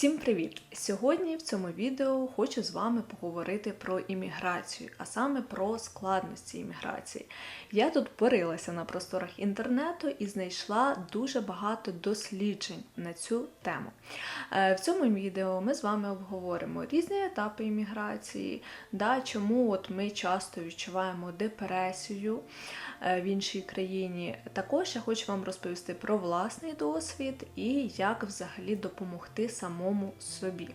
Всім привіт! Сьогодні в цьому відео хочу з вами поговорити про імміграцію, а саме про складності імміграції. Я тут порилася на просторах інтернету і знайшла дуже багато досліджень на цю тему. Е, В цьому відео ми з вами обговоримо різні етапи імміграції, да, чому от ми часто відчуваємо депресію е, в іншій країні. Також я хочу вам розповісти про власний досвід і як взагалі допомогти самому собі.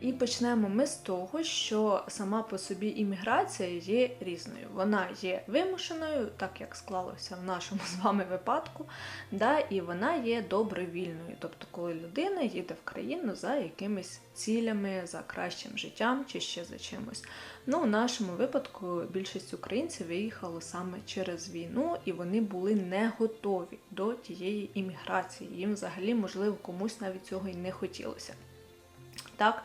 І почнемо ми з того, що сама по собі імміграція є різною. Вона є вимушеною, так як склалося в нашому з вами випадку, да, і вона є добровільною. Тобто, коли людина їде в країну за якимись цілями, за кращим життям чи ще за чимось. Ну, у нашому випадку більшість українців виїхало саме через війну, і вони були не готові до тієї імміграції. Їм взагалі, можливо, комусь навіть цього і не хотілося. Так?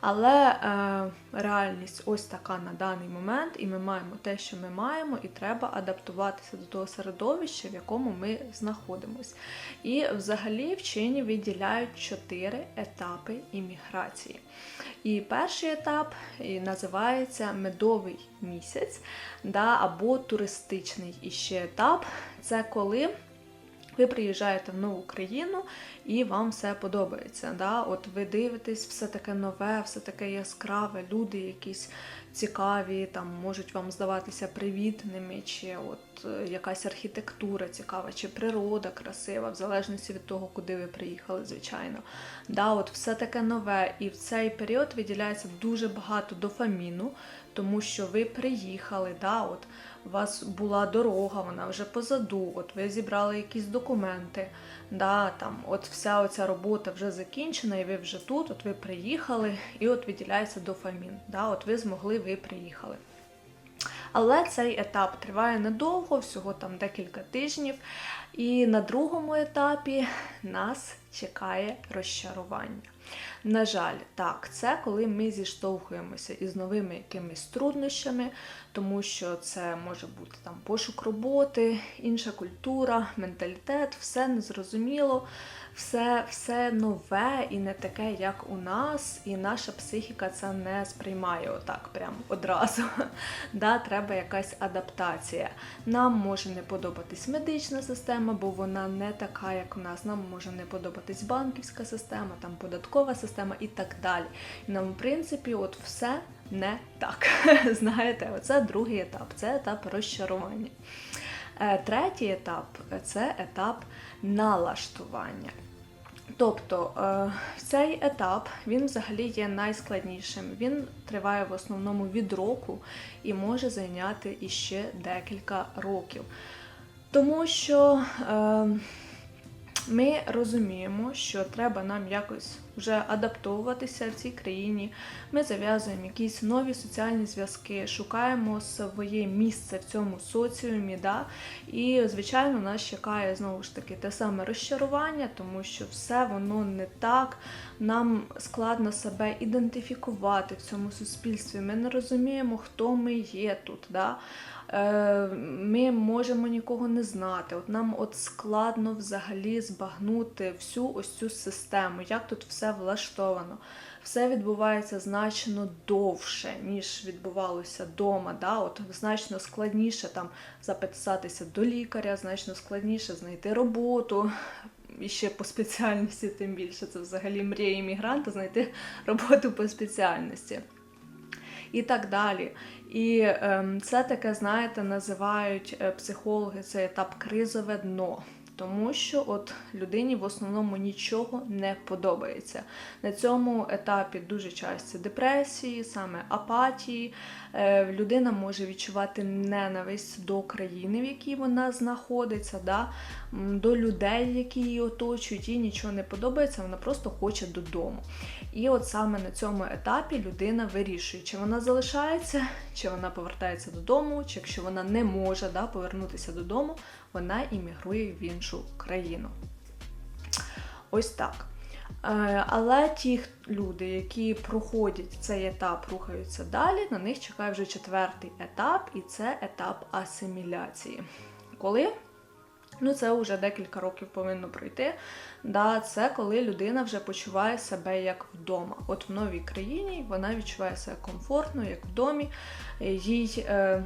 Але е, реальність ось така на даний момент, і ми маємо те, що ми маємо, і треба адаптуватися до того середовища, в якому ми знаходимося. І взагалі вчені виділяють чотири етапи імміграції. І перший етап називається медовий місяць, да, або туристичний іще етап це коли. Ви приїжджаєте в нову країну і вам все подобається. Да? От ви дивитесь, все таке нове, все таке яскраве, люди якісь цікаві, там можуть вам здаватися привітними, чи от е, якась архітектура цікава, чи природа красива, в залежності від того, куди ви приїхали, звичайно. Да, от Все таке нове. І в цей період виділяється дуже багато дофаміну, тому що ви приїхали. да, от у вас була дорога, вона вже позаду, от ви зібрали якісь документи, да, там, от вся оця робота вже закінчена, і ви вже тут, от ви приїхали, і от виділяється дофамін. Да, От ви змогли, ви приїхали. Але цей етап триває недовго, всього там декілька тижнів. І на другому етапі нас чекає розчарування. На жаль, так, це коли ми зіштовхуємося із новими якимись труднощами, тому що це може бути там пошук роботи, інша культура, менталітет, все незрозуміло, все все нове і не таке, як у нас, і наша психіка це не сприймає отак, прям одразу. Да, Треба якась адаптація. Нам може не подобатись медична система, бо вона не така, як у нас. Нам може не подобатись банківська система, там податкова система і так далі. І нам, в принципі, от все не так. Знаєте, оце другий етап, це етап розчарування. Е, третій етап це етап налаштування. Тобто е, цей етап він взагалі є найскладнішим. Він триває в основному від року і може зайняти іще декілька років. Тому що е, ми розуміємо, що треба нам якось вже адаптовуватися в цій країні. Ми зав'язуємо якісь нові соціальні зв'язки, шукаємо своє місце в цьому соціумі. Да? І, звичайно, нас чекає знову ж таки те саме розчарування, тому що все воно не так. Нам складно себе ідентифікувати в цьому суспільстві. Ми не розуміємо, хто ми є тут. Да? Е, ми можемо нікого не знати. От Нам от складно взагалі збагнути всю ось цю систему, як тут все влаштовано. Все відбувається значно довше, ніж відбувалося вдома. Да? От Значно складніше там записатися до лікаря, значно складніше знайти роботу. І ще по спеціальності, тим більше це взагалі мрія іммігранта знайти роботу по спеціальності. І так далі. І ем, це таке, знаєте, називають е, психологи цей етап кризове дно. Тому що от людині в основному нічого не подобається. На цьому етапі дуже часто депресії, саме апатії. Е, людина може відчувати ненависть до країни, в якій вона знаходиться, да? до людей, які її оточують, їй нічого не подобається, вона просто хоче додому. І от саме на цьому етапі людина вирішує, чи вона залишається, чи вона повертається додому, чи якщо вона не може да, повернутися додому, вона іммігрує в іншу країну. Ось так. Е, але ті люди, які проходять цей етап, рухаються далі, на них чекає вже четвертий етап, і це етап асиміляції. Коли Ну, це вже декілька років повинно пройти. Да, це коли людина вже почуває себе як вдома. От в новій країні вона відчуває себе комфортно, як в домі. Їй е,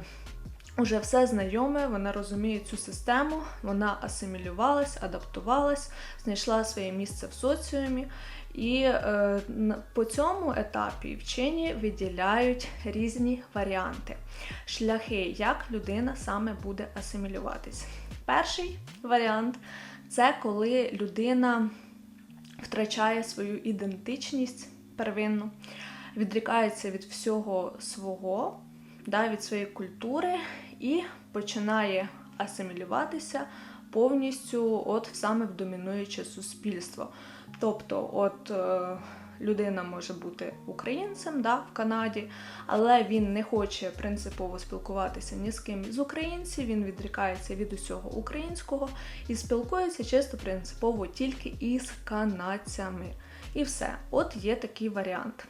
уже все знайоме, вона розуміє цю систему, вона асимілювалась, адаптувалась, знайшла своє місце в соціумі. І е, по цьому етапі вчені виділяють різні варіанти, шляхи, як людина саме буде асимілюватись. Перший варіант це коли людина втрачає свою ідентичність первинну, відрікається від всього свого, да, від своєї культури і починає асимілюватися повністю от саме в домінуюче суспільство. Тобто, от е, людина може бути українцем да, в Канаді, але він не хоче принципово спілкуватися ні з ким з українців, він відрікається від усього українського і спілкується чисто принципово тільки із канадцями. І все. От є такий варіант.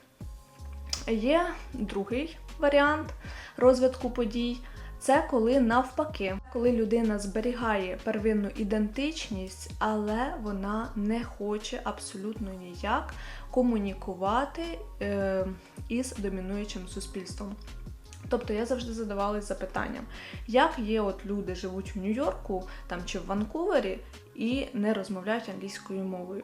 Є другий варіант розвитку подій. Це коли навпаки, коли людина зберігає первинну ідентичність, але вона не хоче абсолютно ніяк комунікувати е, із домінуючим суспільством. Тобто я завжди задавалась запитанням, як є от люди живуть в Нью-Йорку там чи в Ванкувері і не розмовляють англійською мовою.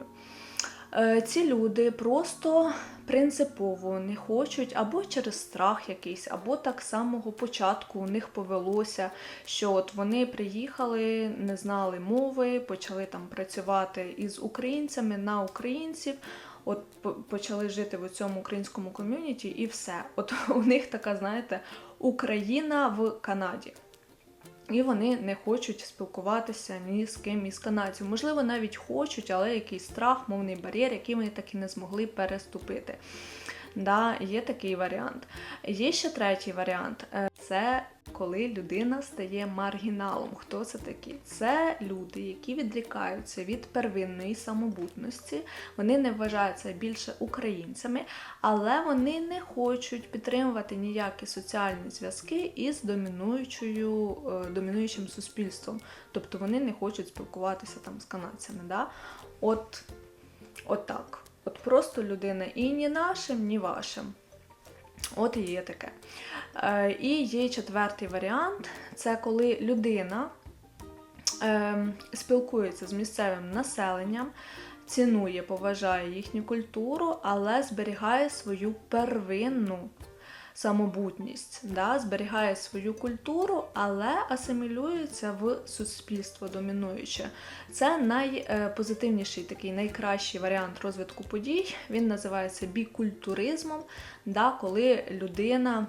Е, ці люди просто принципово не хочуть або через страх якийсь, або так самого початку у них повелося, що от вони приїхали, не знали мови, почали там працювати із українцями на українців. От почали жити в цьому українському ком'юніті, і все. От у них така, знаєте, Україна в Канаді. І вони не хочуть спілкуватися ні з ким із канадців. Можливо, навіть хочуть, але якийсь страх, мовний бар'єр, який вони так і не змогли переступити. Да, Є такий варіант. Є ще третій варіант е, це коли людина стає маргіналом. Хто це такі? Це люди, які відрікаються від первинної самобутності, вони не вважаються більше українцями, але вони не хочуть підтримувати ніякі соціальні зв'язки із домінуючою, е, домінуючим суспільством. Тобто вони не хочуть спілкуватися там з канадцями. Да? От, от так. От просто людина і ні нашим, ні вашим. От і є таке. Е, і є четвертий варіант це коли людина е, спілкується з місцевим населенням, цінує, поважає їхню культуру, але зберігає свою первинну самобутність, да, зберігає свою культуру, але асимілюється в суспільство домінуюче. Це найпозитивніший такий найкращий варіант розвитку подій. Він називається бікультуризмом, да, коли людина.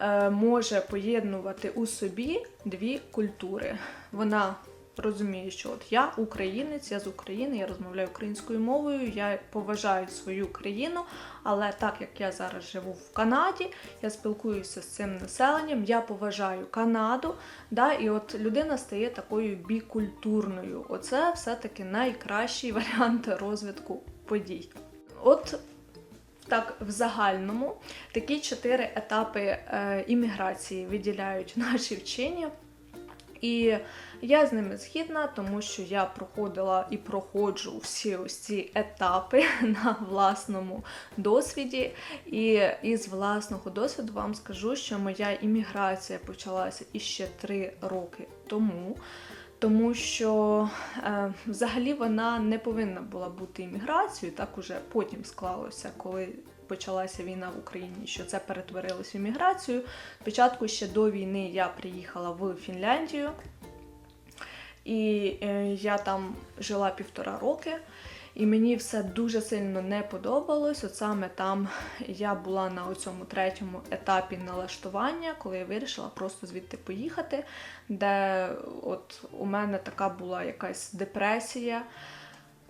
Е, може поєднувати у собі дві культури. Вона розумію, що от я українець, я з України, я розмовляю українською мовою, я поважаю свою країну, але так як я зараз живу в Канаді, я спілкуюся з цим населенням, я поважаю Канаду, да, і от людина стає такою бікультурною. Оце все-таки найкращий варіант розвитку подій. От так, в загальному такі чотири етапи е, імміграції виділяють наші вчені. І я з ними згідна, тому що я проходила і проходжу всі ось ці етапи на власному досвіді. І із власного досвіду вам скажу, що моя імміграція почалася іще три роки тому. Тому що е, взагалі вона не повинна була бути імміграцією, так уже потім склалося, коли почалася війна в Україні, що це перетворилось в імміграцію. Спочатку ще до війни я приїхала в Фінляндію, і е, я там жила півтора роки. І мені все дуже сильно не подобалось. От саме там я була на цьому третьому етапі налаштування, коли я вирішила просто звідти поїхати, де от у мене така була якась депресія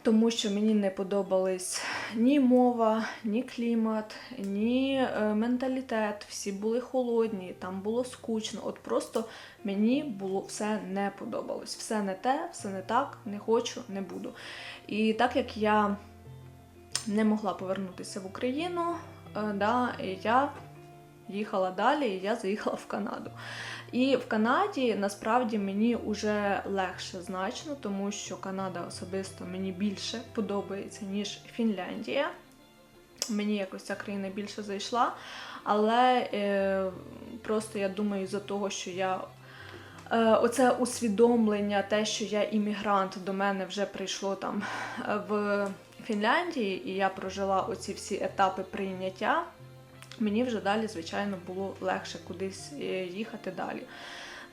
тому що мені не подобались ні мова, ні клімат, ні е, менталітет. Всі були холодні, там було скучно. От просто мені було все не подобалось. Все не те, все не так, не хочу, не буду. І так як я не могла повернутися в Україну, е, да, я їхала далі, і я заїхала в Канаду. І в Канаді насправді мені вже легше значно, тому що Канада особисто мені більше подобається, ніж Фінляндія. Мені якось ця країна більше зайшла. Але е, просто я думаю, за того, що я е, оце усвідомлення, те, що я іммігрант, до мене вже прийшло там е, в Фінляндії, і я прожила оці всі етапи прийняття. Мені вже далі, звичайно, було легше кудись е, їхати далі.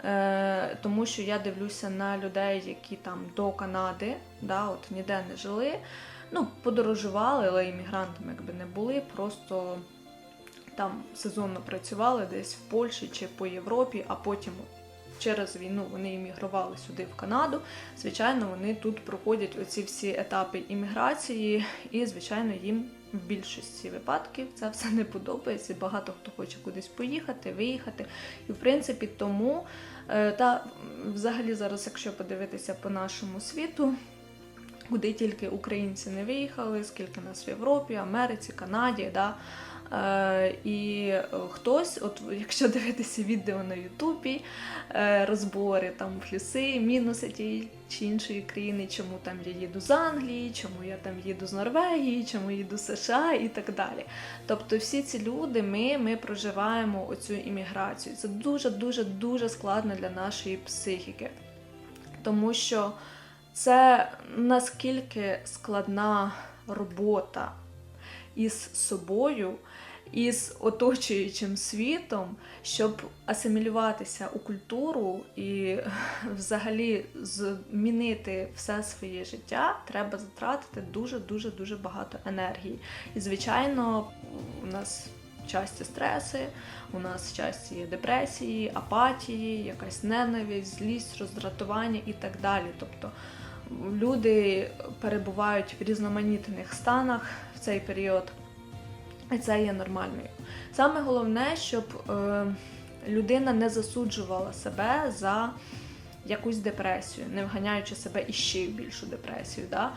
Е, тому що я дивлюся на людей, які там до Канади, да, от ніде не жили. Ну, подорожували, але іммігрантами якби не були, просто там сезонно працювали десь в Польщі чи по Європі, а потім через війну вони іммігрували сюди в Канаду. Звичайно, вони тут проходять оці всі етапи імміграції, і, звичайно, їм в більшості випадків це все не подобається. Багато хто хоче кудись поїхати, виїхати. І в принципі, тому е, та взагалі зараз, якщо подивитися по нашому світу. Куди тільки українці не виїхали, скільки нас в Європі, Америці, Канаді, да, і е, хтось, от якщо дивитися відео на Ютубі, е, розбори там плюси, мінуси тієї чи іншої країни, чому там я їду з Англії, чому я там їду з Норвегії, чому їду з США і так далі. Тобто всі ці люди, ми, ми проживаємо оцю імміграцію. Це дуже-дуже дуже складно для нашої психіки. Тому що це наскільки складна робота із собою, із оточуючим світом, щоб асимілюватися у культуру і взагалі змінити все своє життя, треба затратити дуже-дуже дуже багато енергії. І, звичайно, у нас часті стреси, у нас часті депресії, апатії, якась ненависть, злість, роздратування і так далі. Тобто люди перебувають в різноманітних станах в цей період, і це є нормальною. Саме головне, щоб е, людина не засуджувала себе за якусь депресію, не вганяючи себе іще в більшу депресію. Да?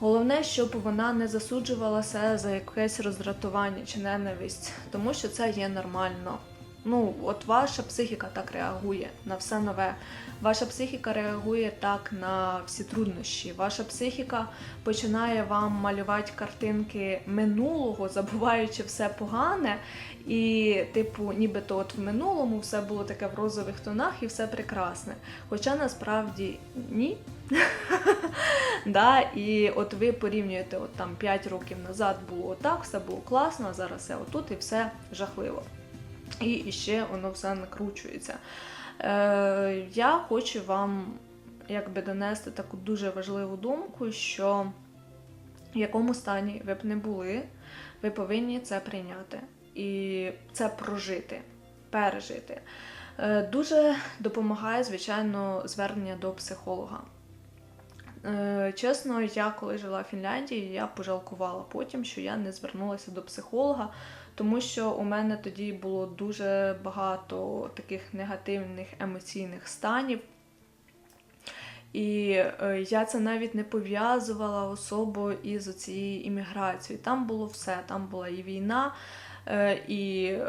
Головне, щоб вона не засуджувала себе за якесь роздратування чи ненависть, тому що це є нормально. Ну, от ваша психіка так реагує на все нове. Ваша психіка реагує так на всі труднощі. Ваша психіка починає вам малювати картинки минулого, забуваючи все погане, і, типу, нібито от в минулому все було таке в розових тонах і все прекрасне. Хоча насправді ні. да, І от ви порівнюєте от там 5 років назад було отак, все було класно, а зараз все отут і все жахливо. І ще воно все накручується. Е, Я хочу вам якби донести таку дуже важливу думку, що в якому стані ви б не були, ви повинні це прийняти і це прожити, пережити. Е, Дуже допомагає, звичайно, звернення до психолога. Е, Чесно, я коли жила в Фінляндії, я пожалкувала потім, що я не звернулася до психолога, тому що у мене тоді було дуже багато таких негативних емоційних станів. І е, я це навіть не пов'язувала особо із цією імміграцією. Там було все. Там була і війна, е, і е,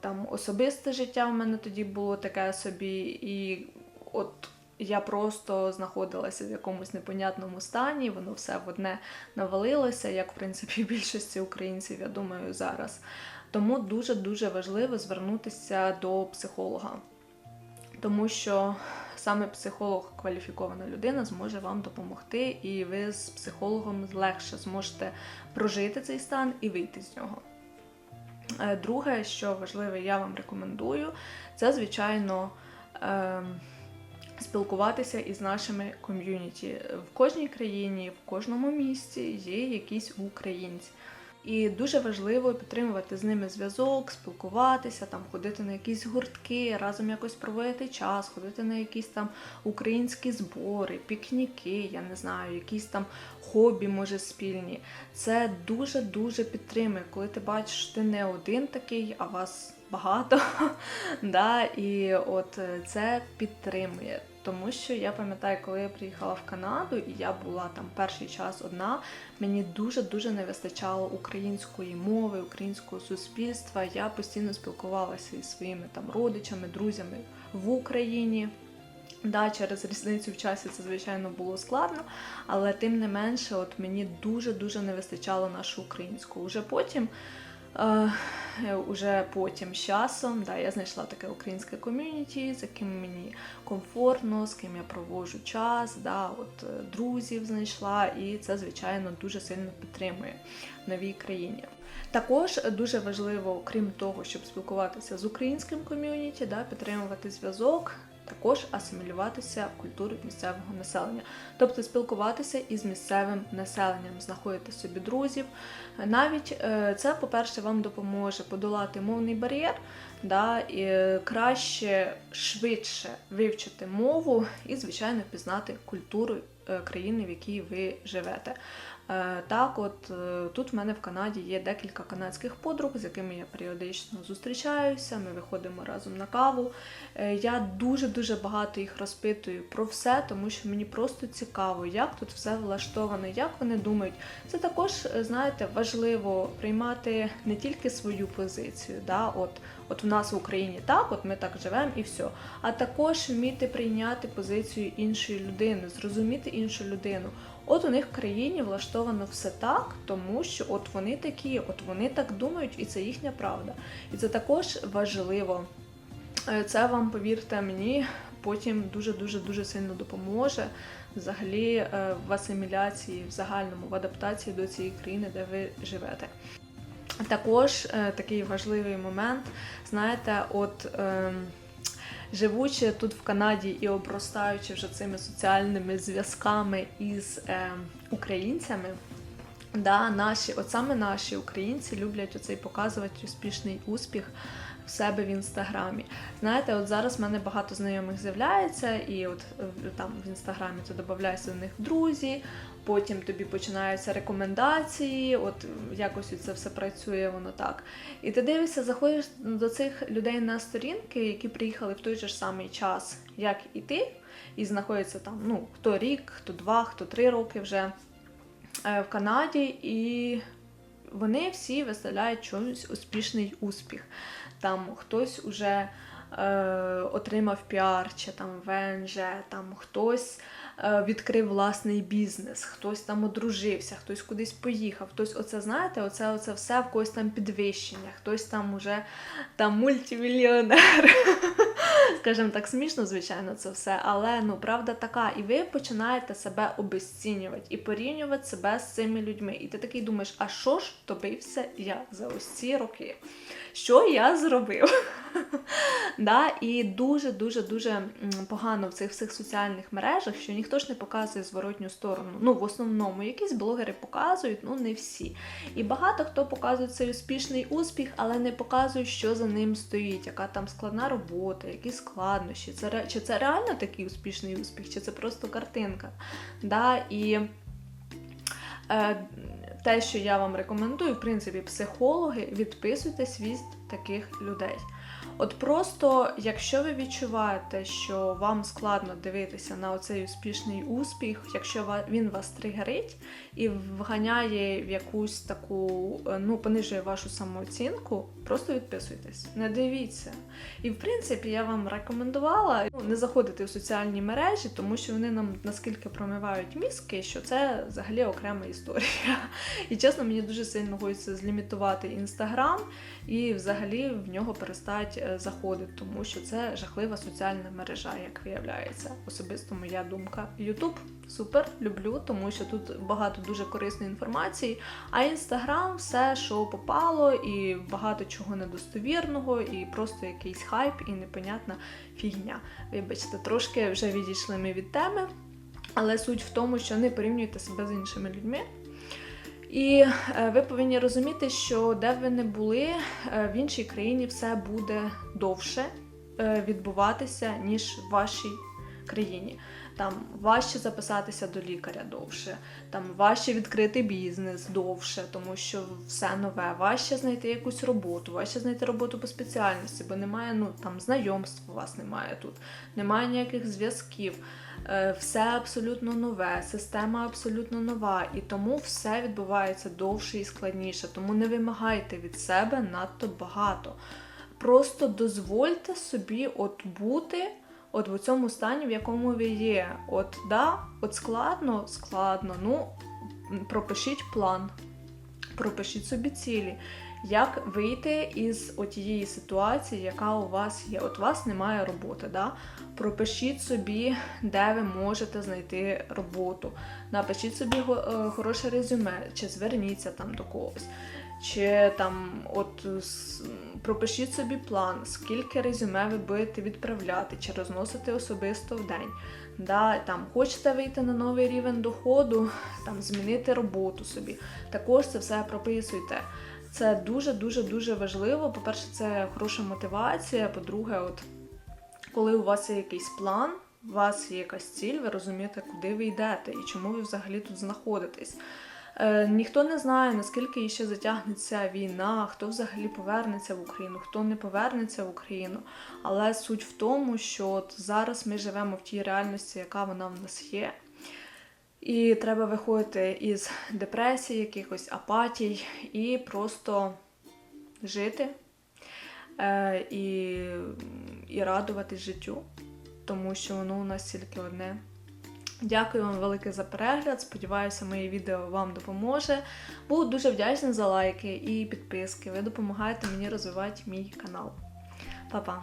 там особисте життя в мене тоді було таке собі. І от я просто знаходилася в якомусь непонятному стані, воно все в одне навалилося, як в принципі більшості українців, я думаю, зараз. Тому дуже-дуже важливо звернутися до психолога, тому що саме психолог, кваліфікована людина, зможе вам допомогти, і ви з психологом легше зможете прожити цей стан і вийти з нього. Е, друге, що важливе, я вам рекомендую, це, звичайно, ем, спілкуватися із нашими ком'юніті. В кожній країні, в кожному місті є якісь українці. І дуже важливо підтримувати з ними зв'язок, спілкуватися, там ходити на якісь гуртки, разом якось проводити час, ходити на якісь там українські збори, пікніки, я не знаю, якісь там хобі, може, спільні. Це дуже-дуже підтримує, коли ти бачиш, ти не один такий, а вас багато. І от це підтримує. Тому що я пам'ятаю, коли я приїхала в Канаду, і я була там перший час одна, мені дуже дуже не вистачало української мови, українського суспільства. Я постійно спілкувалася із своїми там родичами, друзями в Україні. Да, через різницю в часі це звичайно було складно, але тим не менше, от мені дуже дуже не вистачало нашу українську. Уже потім. Е, уже потім часом да, я знайшла таке українське ком'юніті, з яким мені комфортно, з ким я проводжу час, да, от, е, друзів знайшла, і це, звичайно, дуже сильно підтримує в новій країні. Також дуже важливо, крім того, щоб спілкуватися з українським ком'юніті, да, підтримувати зв'язок. Також асимілюватися в культуру місцевого населення, тобто спілкуватися із місцевим населенням, знаходити собі друзів. Навіть е, це, по-перше, вам допоможе подолати мовний бар'єр, да, і краще, швидше вивчити мову і, звичайно, пізнати культуру е, країни, в якій ви живете. Е, Так, от е, тут в мене в Канаді є декілька канадських подруг, з якими я періодично зустрічаюся. Ми виходимо разом на каву. Е, Я дуже-дуже багато їх розпитую про все, тому що мені просто цікаво, як тут все влаштовано, як вони думають. Це також, знаєте, важливо приймати не тільки свою позицію. Да? От, от в нас в Україні так, от ми так живемо і все. А також вміти прийняти позицію іншої людини, зрозуміти іншу людину. От у них в країні влаштовано все так, тому що от вони такі, от вони так думають, і це їхня правда. І це також важливо. Е, Це вам, повірте мені, потім дуже-дуже дуже сильно допоможе взагалі е, в асиміляції, в загальному, в адаптації до цієї країни, де ви живете. Також е, такий важливий момент, знаєте, от. Живучи тут в Канаді і обростаючи вже цими соціальними зв'язками із е, українцями, да, наші, от саме наші українці люблять оцей показувати успішний успіх в себе в інстаграмі. Знаєте, от зараз в мене багато знайомих з'являється, і от е, там в інстаграмі ти додаєшся до них друзі, потім тобі починаються рекомендації, от якось це все працює, воно так. І ти дивишся, заходиш до цих людей на сторінки, які приїхали в той же ж самий час, як і ти, і знаходяться там ну, хто рік, хто два, хто три роки вже е, в Канаді, і вони всі виставляють чомусь успішний успіх. Там хтось уже е, отримав піар, чи там ВНЖ, там хтось е, відкрив власний бізнес, хтось там одружився, хтось кудись поїхав, хтось, оце знаєте, оце, оце все в когось там підвищення, хтось там уже там мультимільйонер. Скажімо так, смішно, звичайно, це все, але ну правда така. І ви починаєте себе обесцінювати і порівнювати себе з цими людьми. І ти такий думаєш, а що ж добився я за ось ці роки? Що я зробив? да? І дуже дуже дуже погано в цих всіх соціальних мережах, що ніхто ж не показує зворотню сторону. Ну, в основному, якісь блогери показують, ну не всі. І багато хто показує цей успішний успіх, але не показує, що за ним стоїть, яка там складна робота, які складнощі. Це чи це реально такий успішний успіх, чи це просто картинка. Да? І е, те, що я вам рекомендую, в принципі, психологи, відписуйтесь від таких людей. От просто, якщо ви відчуваєте, що вам складно дивитися на оцей успішний успіх, якщо він вас тригерить і вганяє в якусь таку, е, ну, понижує вашу самооцінку, просто відписуйтесь, не дивіться. І в принципі я вам рекомендувала ну, не заходити в соціальні мережі, тому що вони нам наскільки промивають мізки, що це взагалі окрема історія. І чесно, мені дуже сильно хочеться злімітувати інстаграм і взагалі в нього перестать е, заходити, тому що це жахлива соціальна мережа, як виявляється. Особисто моя думка. Ютуб супер, люблю, тому що тут багато дуже корисної інформації. А інстаграм все, що попало, і багато чого недостовірного, і просто якийсь хайп, і непонятна фігня. Вибачте, трошки вже відійшли ми від теми. Але суть в тому, що не порівнюйте себе з іншими людьми. І е, ви повинні розуміти, що де б ви не були, е, в іншій країні все буде довше е, відбуватися, ніж в вашій країні. там важче записатися до лікаря довше, там важче відкрити бізнес довше, тому що все нове, важче знайти якусь роботу, важче знайти роботу по спеціальності, бо немає ну там знайомств у вас немає тут, немає ніяких зв'язків. Е, Все абсолютно нове, система абсолютно нова, і тому все відбувається довше і складніше. Тому не вимагайте від себе надто багато. Просто дозвольте собі от бути от в цьому стані, в якому ви є. От да, от складно, складно. Ну пропишіть план, пропишіть собі цілі. Як вийти із отієї ситуації, яка у вас є? От у вас немає роботи, да? пропишіть собі, де ви можете знайти роботу. Напишіть собі е, хороше резюме, чи зверніться там до когось. Чи там, от пропишіть собі план, скільки резюме ви будете відправляти, чи розносити особисто в день. Да, там, хочете вийти на новий рівень доходу, там, змінити роботу собі. Також це все прописуйте. Це дуже дуже дуже важливо. По-перше, це хороша мотивація. По-друге, от коли у вас є якийсь план, у вас є якась ціль, ви розумієте, куди ви йдете і чому ви взагалі тут знаходитесь. Е, ніхто не знає, наскільки ще затягнеться війна, хто взагалі повернеться в Україну, хто не повернеться в Україну. Але суть в тому, що от зараз ми живемо в тій реальності, яка вона в нас є. І треба виходити із депресії, якихось апатій і просто жити е, і, і радуватись життю, тому що воно у нас тільки одне. Дякую вам велике за перегляд. Сподіваюся, моє відео вам допоможе. Буду дуже вдячна за лайки і підписки. Ви допомагаєте мені розвивати мій канал. Па-па!